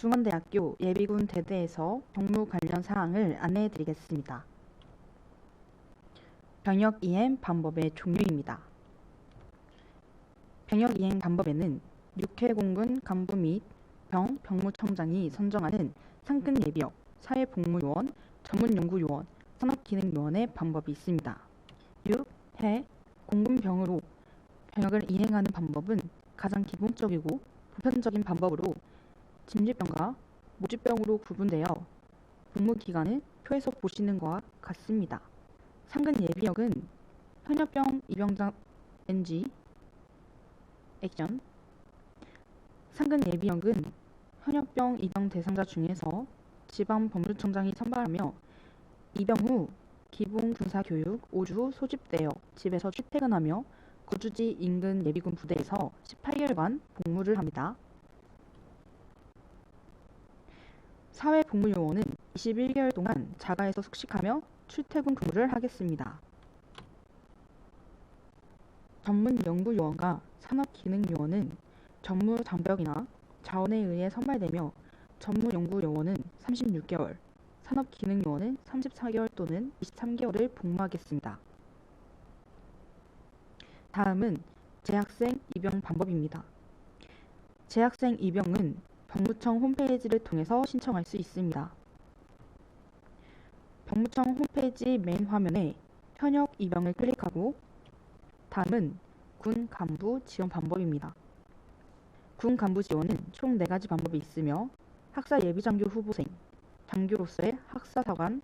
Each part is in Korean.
중원대학교 예비군 대대에서 경무 관련 사항을 안내해 드리겠습니다. 병역 이행 방법의 종류입니다. 병역 이행 방법에는 육해공군 간부 및 병, 병무청장이 선정하는 상근 예비역, 사회복무요원, 전문연구요원, 산업기능요원의 방법이 있습니다. 6. 해 공군병으로 병역을 이행하는 방법은 가장 기본적이고 보편적인 방법으로 진주병과 모주병으로 구분되어 복무 기간을 표에서 보시는 것과 같습니다. 상근 예비역은 현역병 입영자 NG 액션 상근 예비역은 현역병 입영 대상자 중에서 지방법무청장이 선발하며 입영 후 기본 군사 교육 5주 소집되어 집에서 출퇴근하며 거주지 인근 예비군 부대에서 18개월간 복무를 합니다. 사회복무요원은 21개월 동안 자가에서 숙식하며 출퇴근 근무를 하겠습니다. 전문 연구요원과 산업기능요원은 전무 장벽이나 자원에 의해 선발되며 전무 연구요원은 36개월, 산업기능요원은 34개월 또는 23개월을 복무하겠습니다. 다음은 재학생 입영 방법입니다. 재학생 입영은 병무청 홈페이지를 통해서 신청할 수 있습니다. 병무청 홈페이지 메인 화면에 현역 입영을 클릭하고 다음은 군 간부 지원 방법입니다. 군 간부 지원은 총 4가지 방법이 있으며 학사 예비장교 후보생, 장교로서의 학사사관,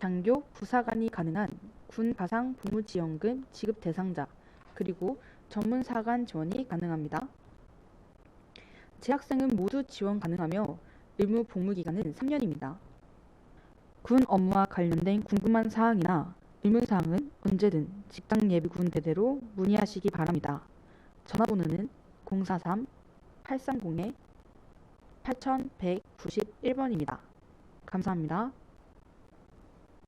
장교 부사관이 가능한 군 가상 복무지원금 지급 대상자, 그리고 전문사관 지원이 가능합니다. 재학생은 모두 지원 가능하며 의무 복무 기간은 3년입니다. 군 업무와 관련된 궁금한 사항이나 의문사항은 언제든 직장 예비군 대대로 문의하시기 바랍니다. 전화번호는 043-830-8191번입니다. 감사합니다.